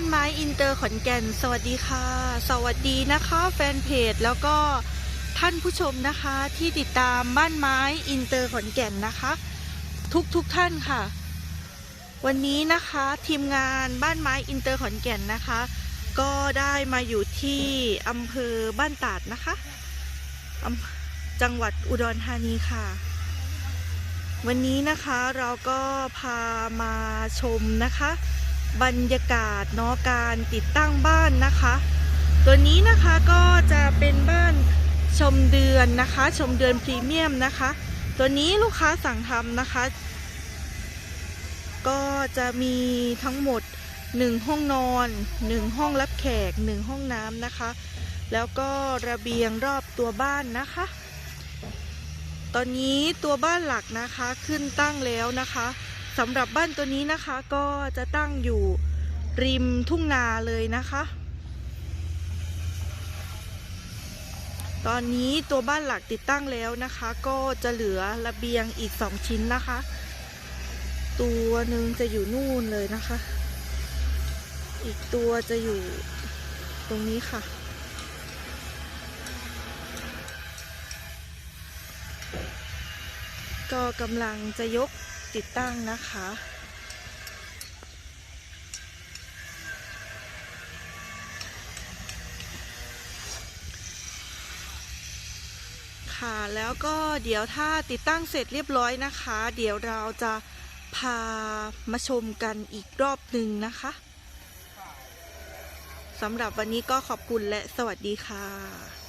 านไม้อินเตอร์ขอนแก่น สวัสดีค่ะ สวัสดีนะคะแฟนเพจแล้วก็ท่านผู้ชมนะคะที่ติดตามบ้านไม้อินเตอร์ขอนแก่นนะคะ ทุกทุกท่านค่ะ วันนี้นะคะทีมงานบ้านไม้อินเตอร์ขอนแก่นนะคะ ก็ได้มาอยู่ที่อำเภอบ้านตาดนะคะจังหวัดอุดรธานีค่ะ วันนี้นะคะเราก็พามาชมนะคะ บรรยากาศเนาะการติดตั้งบ้านนะคะ ตัวนี้นะคะก็จะเป็นบ้านชมเดือนนะคะ ชมเดือนพรีเมียมนะคะ ตัวนี้ลูกค้าสั่งทำนะคะ ก็จะมีทั้งหมด 1 ห้องนอน 1 ห้องรับแขก 1 ห้องน้ำนะคะ แล้วก็ระเบียงรอบตัวบ้านนะคะ ตอนนี้ตัวบ้านหลักนะคะขึ้นตั้งแล้วนะคะ สำหรับบ้านตัวนี้นะคะก็จะตั้งอยู่ริมทุ่งนาเลยนะคะ ตอนนี้ตัวบ้านหลักติดตั้งแล้วนะคะ ก็จะเหลือระเบียงอีกสองชิ้นนะคะ ตัวหนึ่งจะอยู่นู่นเลยนะคะ อีกตัวจะอยู่ตรงนี้ค่ะก็กำลังจะยก ติดตั้งนะคะ ค่ะแล้วก็เดี๋ยวถ้าติดตั้งเสร็จเรียบร้อยนะคะ เดี๋ยวเราจะพามาชมกันอีกรอบหนึ่งนะคะสำหรับวันนี้ก็ขอบคุณและสวัสดีค่ะ